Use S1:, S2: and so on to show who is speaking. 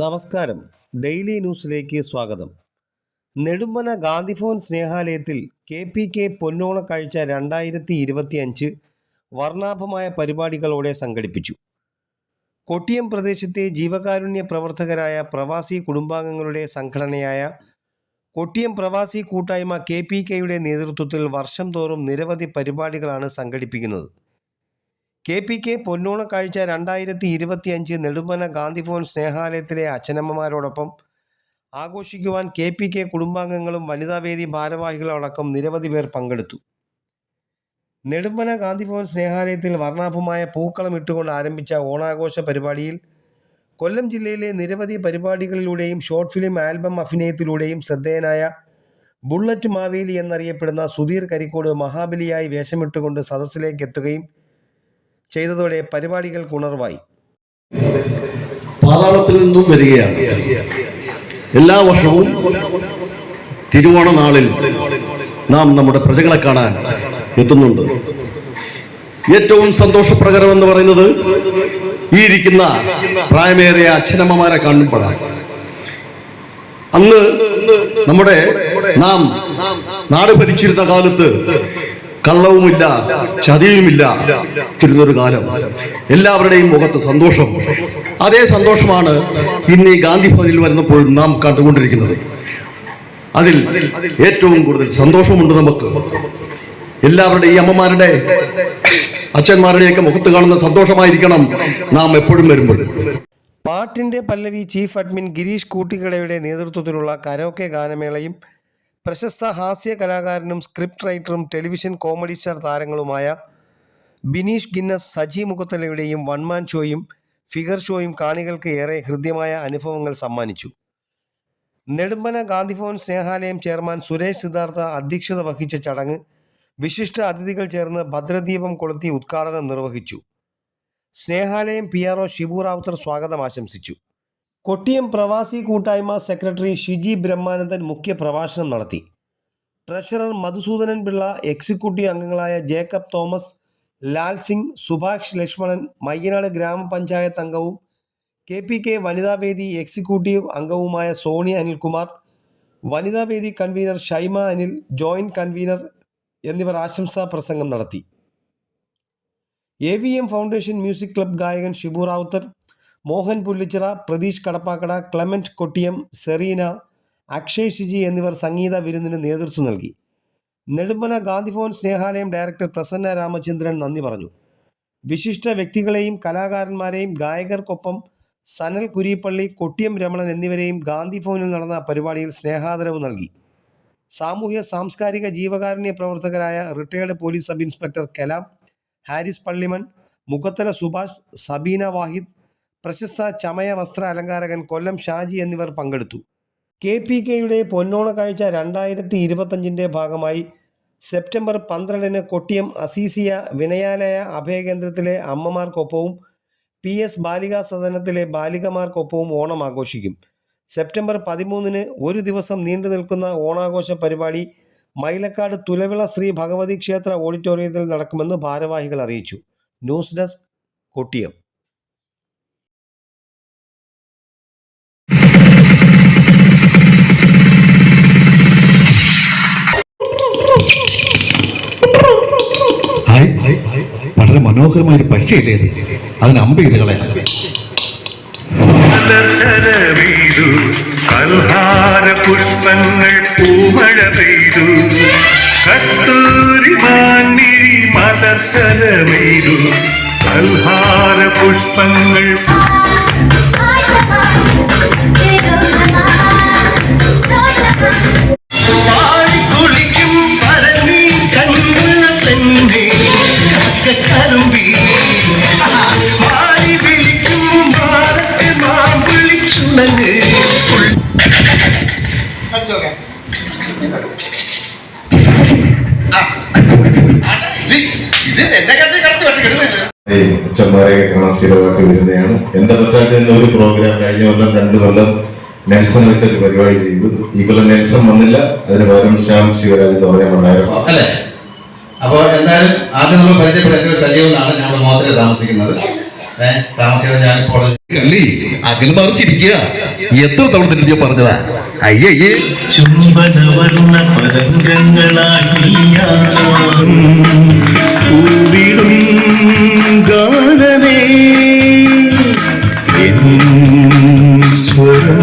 S1: നമസ്കാരം. ഡെയിലി ന്യൂസിലേക്ക് സ്വാഗതം. നെടുമ്പന ഗാന്ധിഭവൻ സ്നേഹാലയത്തിൽ കെ പി കെ പൊന്നോണ കാഴ്ച രണ്ടായിരത്തി ഇരുപത്തിയഞ്ച് വർണാഭമായ പരിപാടികളോടെ സംഘടിപ്പിച്ചു. കൊട്ടിയം പ്രദേശത്തെ ജീവകാരുണ്യ പ്രവർത്തകരായ പ്രവാസി കുടുംബാംഗങ്ങളുടെ സംഘടനയായ കൊട്ടിയം പ്രവാസി കൂട്ടായ്മ കെ പി കെയുടെ നേതൃത്വത്തിൽ വർഷം തോറും നിരവധി പരിപാടികളാണ് സംഘടിപ്പിക്കുന്നത്. കെ പി കെ പൊന്നോണ കാഴ്ച രണ്ടായിരത്തി ഇരുപത്തിയഞ്ച് നെടുമ്പന ഗാന്ധിഭവൻ സ്നേഹാലയത്തിലെ അച്ഛനമ്മമാരോടൊപ്പം ആഘോഷിക്കുവാൻ കെ പി കെ കുടുംബാംഗങ്ങളും വനിതാവേദി ഭാരവാഹികളടക്കം നിരവധി പേർ പങ്കെടുത്തു. നെടുമ്പന ഗാന്ധിഭവൻ സ്നേഹാലയത്തിൽ വർണാഭമായ പൂക്കളം ഇട്ടുകൊണ്ട് ആരംഭിച്ച ഓണാഘോഷ പരിപാടിയിൽ കൊല്ലം ജില്ലയിലെ നിരവധി പരിപാടികളിലൂടെയും ഷോർട്ട് ഫിലിം ആൽബം അഭിനയത്തിലൂടെയും ശ്രദ്ധേയനായ ബുള്ളറ്റ് മാവേലി എന്നറിയപ്പെടുന്ന സുധീർ കരിക്കോട് മഹാബലിയായി വേഷമിട്ടുകൊണ്ട് സദസ്സിലേക്ക് എത്തുകയും ചെയ്തതോടെ പരിപാടികൾക്ക് ഉണർവായി
S2: പാതാളത്തിൽ നിന്നും വരികയാണ്. എല്ലാ വർഷവും തിരുവോണ നാളിൽ നാം നമ്മുടെ പ്രജകളെ കാണാൻ എത്തുന്നുണ്ട്. ഏറ്റവും സന്തോഷപ്രകരം എന്ന് പറയുന്നത് ഈ ഇരിക്കുന്ന പ്രായമേറിയ അച്ഛനമ്മമാരെ കാണുമ്പോഴാണ്. അന്ന് നമ്മുടെ നാം നാട് ഭരിച്ചിരുന്ന കാലത്ത് കള്ളവുമില്ല ചതിയുമില്ല. തിരുന്നൊരു കാലം എല്ലാവരുടെയും മുഖത്ത് സന്തോഷം. അതേ സന്തോഷമാണ് ഇന്ന് ഈ ഗാന്ധി ഭവനിൽ വരുന്നപ്പോൾ നാം കണ്ടുകൊണ്ടിരിക്കുന്നത്. അതിൽ ഏറ്റവും കൂടുതൽ സന്തോഷമുണ്ട് നമുക്ക്. എല്ലാവരുടെ ഈ അമ്മമാരുടെ അച്ഛന്മാരുടെയൊക്കെ മുഖത്ത് കാണുന്ന സന്തോഷമായിരിക്കണം നാം എപ്പോഴും വരുമ്പോൾ.
S1: പാട്ടിന്റെ പല്ലവി ചീഫ് അഡ്മിൻ ഗിരീഷ് കൂട്ടിക്കടയുടെ നേതൃത്വത്തിലുള്ള കരോക്കെ ഗാനമേളയും പ്രശസ്ത ഹാസ്യ കലാകാരനും സ്ക്രിപ്റ്റ് റൈറ്ററും ടെലിവിഷൻ കോമഡി സ്റ്റാർ താരങ്ങളുമായ ബിനീഷ് ഗിന്നസ് സജി മുഖത്തലയുടെയും വൺമാൻ ഷോയും ഫിഗർ ഷോയും കാണികൾക്ക് ഏറെ ഹൃദ്യമായ അനുഭവങ്ങൾ സമ്മാനിച്ചു. നെടുമ്പന ഗാന്ധിഭവൻ സ്നേഹാലയം ചെയർമാൻ സുരേഷ് സിദ്ധാർത്ഥ അധ്യക്ഷത വഹിച്ച ചടങ്ങ് വിശിഷ്ട അതിഥികൾ ചേർന്ന് ഭദ്രദീപം കൊളുത്തി ഉദ്ഘാടനം നിർവഹിച്ചു. Snehalayam P R O Shibu Rawther സ്വാഗതം ആശംസിച്ചു. കൊട്ടിയം പ്രവാസി കൂട്ടായ്മ സെക്രട്ടറി ഷിജി ബ്രഹ്മാനന്ദൻ മുഖ്യപ്രഭാഷണം നടത്തി. ട്രഷറർ മധുസൂദനൻ പിള്ള എക്സിക്യൂട്ടീവ് അംഗങ്ങളായ ജേക്കബ് തോമസ് ലാൽ സിംഗ് സുഭാഷ് ലക്ഷ്മണൻ മയ്യനാട് ഗ്രാമപഞ്ചായത്ത് അംഗവും K P K Vanithavedi executive അംഗവുമായ Soni Anilkumar Vanithavedi convener Shaima Anil joint convener എന്നിവർ ആശംസാ പ്രസംഗം നടത്തി. A V M foundation music club ഗായകൻ ഷിബു റാവുത്തർ മോഹൻ പുല്ലിച്ചിറ പ്രതീഷ് കടപ്പാക്കട ക്ലമന്റ് കൊട്ടിയം സെറീന അക്ഷയ് ഷിജി എന്നിവർ സംഗീത വിരുന്നിന് നേതൃത്വം നൽകി. നെടുമ്പന ഗാന്ധിഭവൻ സ്നേഹാലയം ഡയറക്ടർ പ്രസന്ന രാമചന്ദ്രൻ നന്ദി പറഞ്ഞു. വിശിഷ്ട വ്യക്തികളെയും കലാകാരന്മാരെയും ഗായകർക്കൊപ്പം സനൽ കുരിപ്പള്ളി കൊട്ടിയം രമണൻ എന്നിവരെയും ഗാന്ധി ഭവനിൽ നടന്ന പരിപാടിയിൽ സ്നേഹാദരവ് നൽകി. സാമൂഹ്യ സാംസ്കാരിക ജീവകാരുണ്യ പ്രവർത്തകരായ retired police sub inspector Kalam Haris Pallimon Mukhathala Subhash Sabeena Vahid പ്രശസ്ത ചമയ വസ്ത്ര അലങ്കാരകൻ കൊല്ലം ഷാജി എന്നിവർ പങ്കെടുത്തു. കെ പി കെയുടെ പൊന്നോണ കാഴ്ച രണ്ടായിരത്തി ഇരുപത്തഞ്ചിന്റെ ഭാഗമായി സെപ്റ്റംബർ പന്ത്രണ്ടിന് കൊട്ടിയം അസീസിയ വിനയാലയ അഭയകേന്ദ്രത്തിലെ അമ്മമാർക്കൊപ്പവും പി എസ് ബാലികാ സദനത്തിലെ ബാലികമാർക്കൊപ്പവും ഓണം ആഘോഷിക്കും. സെപ്റ്റംബർ പതിമൂന്നിന് ഒരു ദിവസം നീണ്ടു നിൽക്കുന്ന ഓണാഘോഷ പരിപാടി മൈലക്കാട് തുലവിള ശ്രീ ഭഗവതി ക്ഷേത്ര ഓഡിറ്റോറിയത്തിൽ നടക്കുമെന്ന് ഭാരവാഹികൾ അറിയിച്ചു. News desk Kottiyam.
S2: മനോഹരമായ ഒരു പക്ഷിയല്ലേ അത് അതിന് അമ്പ ചെയ്ത് കളയാം.
S3: കൽഹാര പുഷ്പങ്ങൾ കൽഹാര പുഷ്പങ്ങൾ
S4: ഏയ് അച്ഛന്മാരെ കാണാൻ സ്ഥിരമായിട്ട് വരുന്നതാണ്. എന്റെ പറ്റാട്ട് എന്ന ഒരു പ്രോഗ്രാം കഴിഞ്ഞ കൊല്ലം രണ്ടു കൊല്ലം നെൽസൺ വെച്ചൊരു പരിപാടി ചെയ്തു. ഈ കൊല്ലം നെൽസൺ വന്നില്ല. അതിന് പകരം ശ്യാം ശിവരാജ് എന്ന് പറയാനുണ്ടായിരുന്നു
S5: അല്ലേ? അപ്പോൾ എന്തായാലും ആദ്യം നമ്മൾ പരിചയപ്പെടുത്തിയ സജീവനാണ് ഞങ്ങളുടെ മോഹത്തിൽ താമസിക്കുന്നത്. ഏഹ് താമസിയാതെ ഞാനിപ്പോൾ
S6: കള്ളി അകൽ മറിച്ചിരിക്കുക. എത്ര തവണ ഞാൻ പറഞ്ഞതാ? അയ്യേ ചുംബനവർണ
S3: ചുംബന വർണ പതംഗങ്ങളായി പൂവിടും ഗാനമേ. എൻ സ്വരം